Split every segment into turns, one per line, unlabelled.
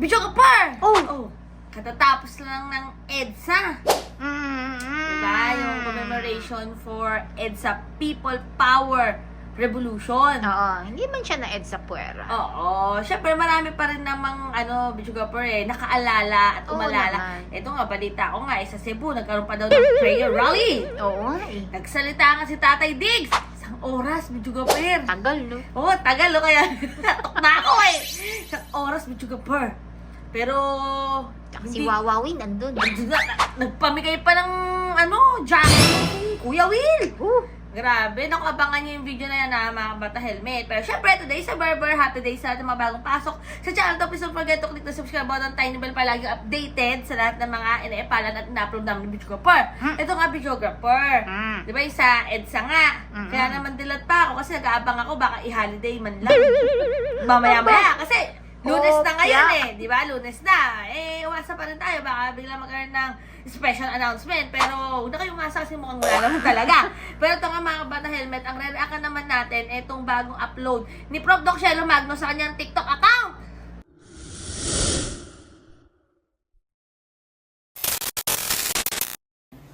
Video ka par!
Oh.
Katatapos lang ng EDSA.
Mm.
Diba? Yung commemoration for EDSA People Power Revolution.
Oo, hindi man siya na EDSA puwera.
Oo. Siyempre, marami pa rin namang, ano, par eh, nakaalala at
Oo
umalala.
naman.
Ito nga, balita ko nga, eh, sa Cebu, nagkaroon pa daw ng prayer rally.
Oo nga eh.
Nagsalita nga si Tatay Diggs. Isang oras, ka par.
Tagal, no?
Oo, tagal o kaya natok na ako eh. Isang oras, per. Pero,
Tsaka si Wawawin nandun.
Nag- Nagpamigay pa ng, ano, jacket Kuya Will.
Uh,
Grabe, naku, abangan niyo yung video na yan na mga bata helmet. Pero syempre, today sa Barber, happy day sa ating mga bagong pasok sa channel to. Please don't forget to click the subscribe button, tiny bell para lagi updated sa lahat ng mga ina-epalan at ina-upload namin ng videographer.
Hmm.
Ito nga, videographer.
mm.
Di ba isa, EDSA nga.
Mm-mm.
Kaya naman dilat pa ako kasi nag-aabang ako baka i-holiday man lang. Mamaya-maya. Kasi lunes na ngayon eh. Di ba? Lunes na. Eh, umasa pa rin tayo. Baka bigla magkaroon ng special announcement. Pero huwag na kayong umasa kasi mukhang wala naman talaga. Pero ito nga mga bata helmet, ang re-react naman natin itong bagong upload ni Prof. Doc Shelo Magno sa kanyang TikTok account.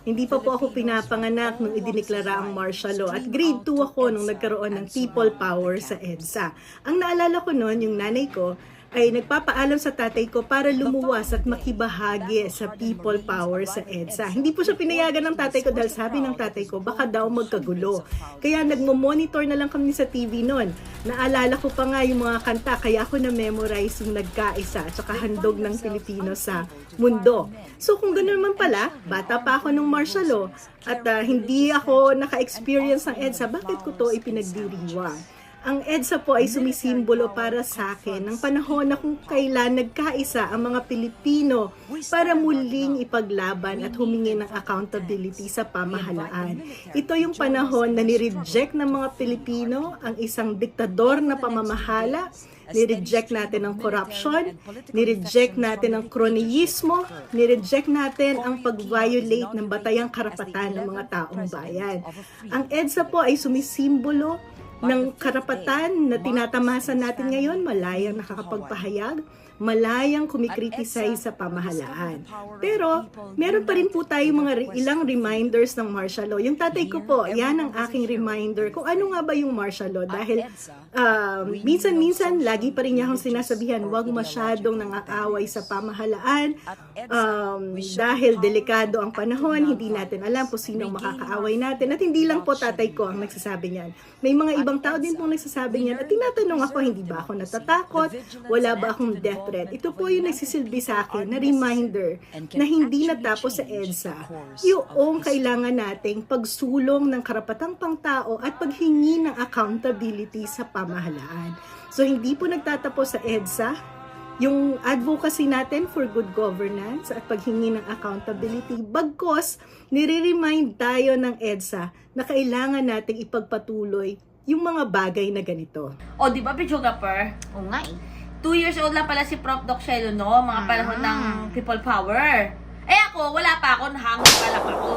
Hindi pa po ako pinapanganak nung idineklara ang martial law at grade 2 ako nung nagkaroon ng people power sa EDSA. Ang naalala ko noon, yung nanay ko, ay nagpapaalam sa tatay ko para lumuwas at makibahagi sa people power sa EDSA. Hindi po siya pinayagan ng tatay ko dahil sabi ng tatay ko baka daw magkagulo. Kaya nagmo-monitor na lang kami sa TV noon. Naalala ko pa nga yung mga kanta kaya ako na-memorize yung nagkaisa at handog ng Pilipino sa mundo. So kung ganoon man pala, bata pa ako nung martial law at ah, hindi ako naka-experience ng EDSA, bakit ko to ipinagdiriwang? Ang EDSA po ay sumisimbolo para sa akin ng panahon na kung kailan nagkaisa ang mga Pilipino para muling ipaglaban at humingi ng accountability sa pamahalaan. Ito yung panahon na nireject ng mga Pilipino ang isang diktador na pamamahala, nireject natin ang corruption, nireject natin ang kroniyismo, nireject natin ang pag-violate ng batayang karapatan ng mga taong bayan. Ang EDSA po ay sumisimbolo ng karapatan na tinatamasa natin ngayon, malayang nakakapagpahayag, malayang kumikriticize sa pamahalaan. Pero, meron pa rin po tayo mga ilang reminders ng martial law. Yung tatay ko po, yan ang aking reminder kung ano nga ba yung martial law. Dahil, um, minsan-minsan, lagi pa rin niya akong sinasabihan, huwag masyadong nangakaway sa pamahalaan. Um, dahil delikado ang panahon, hindi natin alam kung sino makakaaway natin. At hindi lang po tatay ko ang nagsasabi niyan. May mga ibang tao din pong nagsasabi niyan. At tinatanong ako, hindi ba ako natatakot? Wala ba akong death threat? Ito po yung nagsisilbi sa akin na reminder na hindi natapos sa EDSA yung kailangan nating pagsulong ng karapatang pangtao at paghingi ng accountability sa pamahalaan. So hindi po nagtatapos sa EDSA, yung advocacy natin for good governance at paghingi ng accountability. Bagkos, nire-remind tayo ng EDSA na kailangan nating ipagpatuloy yung mga bagay na ganito.
O, di ba, videographer?
oo nga eh.
Two years old lang pala si Prof. Doc Shelo, no? Mga panahon ng people power. Eh ako, wala pa ako, nahangin pa lang ako.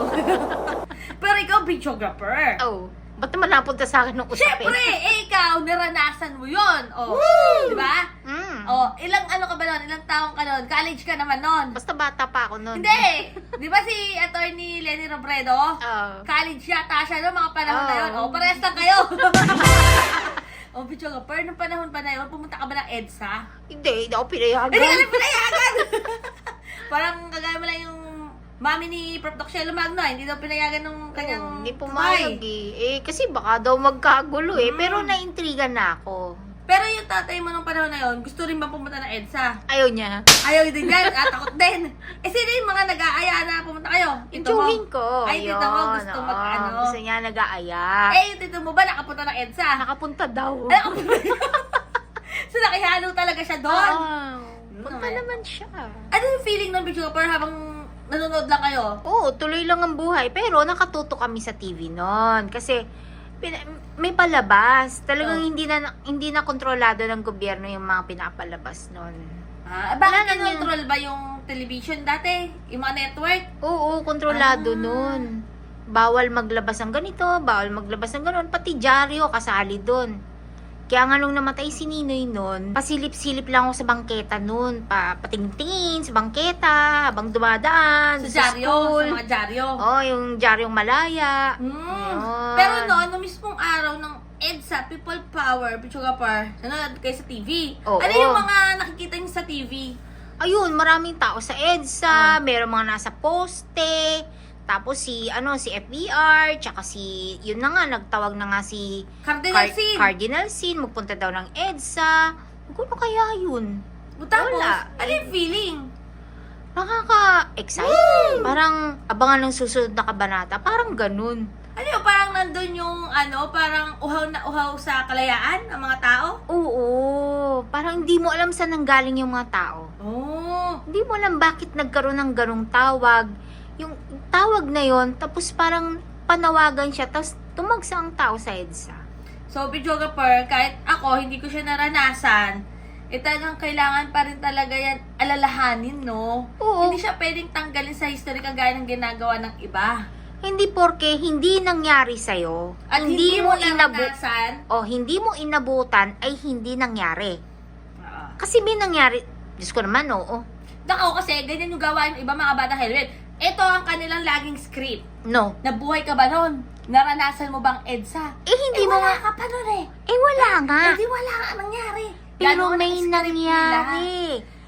Pero ikaw, videographer.
Oh, ba't naman napunta sa akin nung usapin?
Siyempre, eh, ikaw, naranasan mo yun. O, di ba?
Mm.
O, ilang ano ka ba nun? Ilang taong ka nun? College ka naman nun.
Basta bata pa ako nun.
Hindi! Di ba si attorney Lenny Robredo?
Oh.
College yata siya noong mga panahon na
Oo.
yun. O, parehas lang kayo. o, videographer, nung panahon pa na yun, pumunta ka ba ng EDSA?
Hindi, hindi ako pinayagan.
Hindi ka pinayagan! Parang kagaya mo lang yung mami ni Prof. Doc Shelo Magno, hindi daw pinayagan ng kanyang
Oo, hindi pumayag eh. Eh, kasi baka daw magkagulo eh.
Mm.
Pero naintriga na ako.
Pero yung tatay mo nung panahon na yun, gusto rin ba pumunta ng EDSA?
Ayaw niya.
Ayaw din yan, at takot din. Eh, sino yung mga nag-aaya na pumunta kayo?
Yung
Tito mo?
tiyuhin ko.
Ay, tito mo,
yun,
gusto
oo.
mag-ano.
Gusto niya nag-aaya.
Eh, yung tito mo ba nakapunta ng EDSA?
Nakapunta daw.
Ay, ako So, nakihalo talaga siya doon.
Oo. Punta
Ano,
naman siya.
Ano yung feeling ng video par habang nanonood lang kayo?
Oo, tuloy lang ang buhay. Pero nakatuto kami sa TV noon. Kasi may palabas. Talagang
Oh.
hindi na hindi na kontrolado ng gobyerno yung mga pinapalabas noon.
Ah,
Wala
bakit
naman
control ba yung television dati? Yung mga network?
Oo, kontrolado
Ah.
noon. Bawal maglabas ng ganito, bawal maglabas ng ganon. Pati dyaryo kasali doon. Kaya nga nung namatay si Ninoy nun, pasilip-silip lang ako sa bangketa nun. Pa, patingin sa bangketa, habang dumadaan,
Sa dyaryo,
school.
sa mga dyaryo.
Oh, yung Jaryong Malaya.
Mm. Pero noon, no mismong araw ng EDSA, People Power, Pichuga Par, nanonood kayo sa TV.
Oo.
Ano yung mga nakikita niyo sa TV?
Ayun, maraming tao sa
Ah.
EDSA, meron mga nasa poste, tapos si, ano, si FBR, tsaka si, yun na nga, nagtawag na nga si
Cardinal
Car-
Sin.
Cardinal Sin, magpunta daw ng EDSA. Ano kaya yun?
Tapos,
Wala.
ano yung feeling?
Nakaka-excite. Parang abangan ng susunod na kabanata. Parang ganun.
Ano yung parang nandun yung ano, parang uhaw na uhaw sa kalayaan ng mga tao?
Oo. Parang hindi mo alam saan nanggaling yung mga tao.
Oh.
Hindi mo alam bakit nagkaroon ng ganong tawag. Yung tawag na yon tapos parang panawagan siya, tapos tumagsa ang tao sa EDSA.
So, Pichuga Par, kahit ako, hindi ko siya naranasan, eh talagang kailangan pa rin talaga yan alalahanin, no?
Oo.
Hindi siya pwedeng tanggalin sa history kagaya ng ginagawa ng iba.
Hindi porke hindi nangyari sa'yo,
At hindi, mo
inabu
naranasan,
o hindi mo inabutan ay hindi nangyari.
Ah.
Kasi may nangyari, Diyos ko naman, oo.
Nako kasi ganyan yung gawain ng iba mga bata helmet. Ito ang kanilang laging script.
No.
Nabuhay ka ba nun? Naranasan mo bang EDSA?
Eh, hindi
eh,
mo
wala
nga,
ka pa nun eh.
eh wala nga.
Eh, di wala nga nangyari.
Pero
Ganon ang
may nangyari.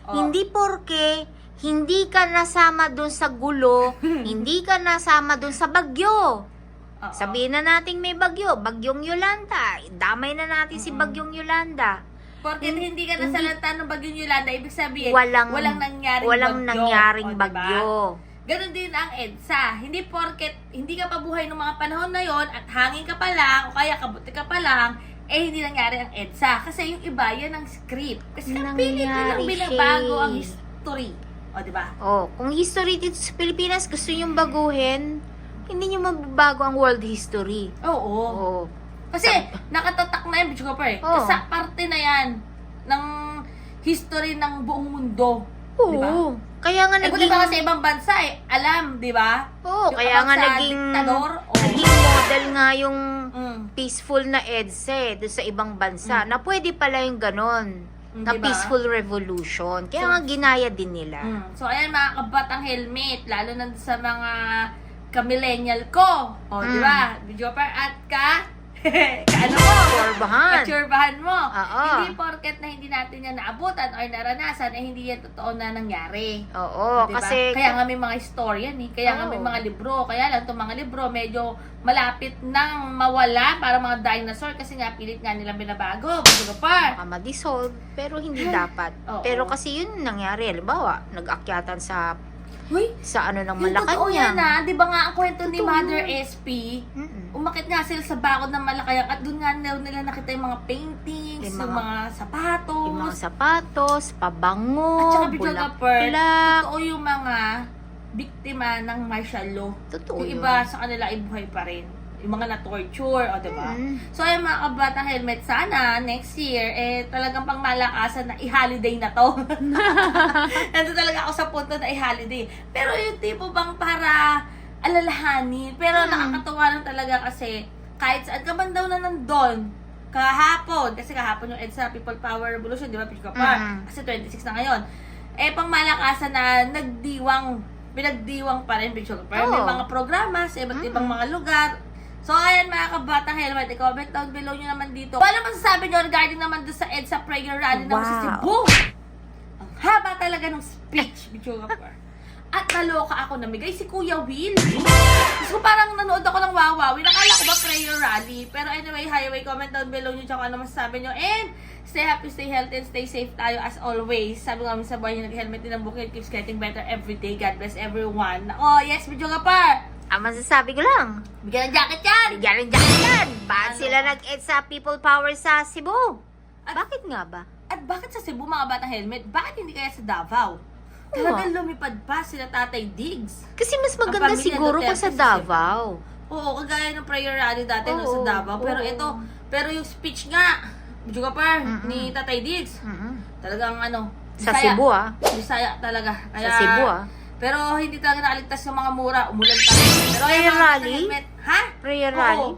Oh.
Hindi porke hindi ka nasama doon sa gulo, hindi ka nasama doon sa bagyo.
Oo.
Sabihin na nating may bagyo, bagyong Yolanda. Damay na natin si
Mm-mm.
bagyong Yolanda.
Porket
Hin-
hindi ka nasalanta ng bagyong Yolanda, ibig sabihin,
Walang-
walang nangyaring
Walang
bagyo.
nangyaring
O, diba? Ganon din ang EDSA. Hindi porket hindi ka pa buhay ng mga panahon na yon at hangin ka pa lang o kaya kabuti ka pa lang, eh hindi nangyari ang EDSA. Kasi yung iba, yan ang script. Kasi
Nangyari
nilang binabago ang history. O, di ba?
Oh, kung history dito sa Pilipinas gusto niyong baguhin, hindi niyo mababago ang world history.
Oo.
Oh.
Kasi nakatatak na yan, bitch ko pa eh.
Oo.
Kasi parte na yan ng history ng buong mundo.
Oo.
Di ba?
Kaya nga
Eh,
naging...
buti pa sa ibang bansa eh. Alam, di ba?
Oo,
Yung
kaya nga naging...
diktador, oo.
Naging model nga yung
Mm.
peaceful na EDSA eh, sa ibang bansa.
Mm.
Na pwede pala yung ganon.
Mm,
Na
diba?
peaceful revolution. Kaya
So-
nga ginaya din nila.
Mm. So, ayan mga kabatang helmet, lalo na sa mga ka-millennial ko. O, di
Mm.
ba? Video par at ka, ka-ano mo?
Korbahan.
Katsurbahan mo.
Oo.
Hindi porket na hindi natin yan naabutan or naranasan, eh hindi yan totoo na nangyari.
Oo,
Diba?
kasi...
Kaya nga may mga istorya ni, kaya nga may
Oo.
mga libro. Kaya lang itong mga libro medyo malapit nang mawala para mga dinosaur kasi nga pilit nga nilang binabago. Bago pa.
baka ma-dissolve, pero hindi dapat.
Oo.
Pero kasi yun nangyari. Halimbawa, nag-akyatan sa
Uy,
sa ano ng
yung totoo yan
Malacanang.
ah. Di ba nga ang kwento ni Mother. SP,
Mm-mm.
Umakit nga sila sa bakod ng Malacanang at doon nga nila, nila nakita yung mga paintings,
Yung
yung
mga-
mga, sapatos.
Yung mga sapatos, pabango,
at saka Gapper,
bulaklak.
totoo yung mga biktima ng martial law.
Totoo
yung
yun.
iba sa kanila ay buhay pa rin. Yung mga na-torture, o diba?
Mm.
So, ayun mga kabatang helmet, sana next year, eh, talagang pang malakasan na i-holiday na to. Nandun talaga ako sa punto na i-holiday. Pero yung tipo bang para alalahanin. Pero
Hmm.
nakakatawa lang talaga kasi kahit saan ka man daw na nandun, kahapon, kasi kahapon yung EDSA People Power Revolution, di ba, Pichka Park?
Mm.
Kasi 26 na ngayon. Eh, pang malakasan na nagdiwang, pinagdiwang pa rin, Pichka Park. May
Oo.
mga programa sa iba't
Mm.
ibang mga lugar. So, ayan mga kabatang helmet, i-comment down below nyo naman dito. Kung ano masasabi nyo regarding naman doon sa EDSA prayer rally naman sa
Wow.
Cebu. Ang haba talaga ng speech, Bichuga Par. At naloka ako namigay si Kuya Will. Ko parang nanood ako ng Wawawi. Nakala ko ba prayer rally? Pero anyway, highway, comment down below nyo tsaka ano masasabi nyo. And stay happy, stay healthy, and stay safe tayo as always. Sabi nga sa buhay nag-helmet din ang bukid. Keeps getting better every day. God bless everyone. Oh, yes, Bichuga Par.
Ang masasabi ko lang,
Bigyan ng jacket yan!
bigyan ng jacket yan. Bakit
Ano?
sila nag-ed sa People Power sa Cebu?
At-
Bakit nga ba?
At bakit sa Cebu mga batang helmet? Bakit hindi kaya sa Davao? Talagang lumipad pa sila Tatay Diggs.
Kasi mas maganda
pamilya
siguro
Duterte
kung sa Davao.
Oo, kagaya ng rally dati no, sa
Oo,
Davao. Pero
oo.
ito, pero yung speech nga, Juga pa,
Mm-mm.
ni Tatay Diggs.
Mm-mm.
Talagang ano,
Sa
Bisaya.
Cebu ah.
Bisaya talaga. Kaya,
Sa Cebu ah.
Pero hindi talaga nakaligtas yung mga mura. Umulan rin. Pero
Prayer
mga
rally?
helmet. Ha?
Prayer
Oo.
rally.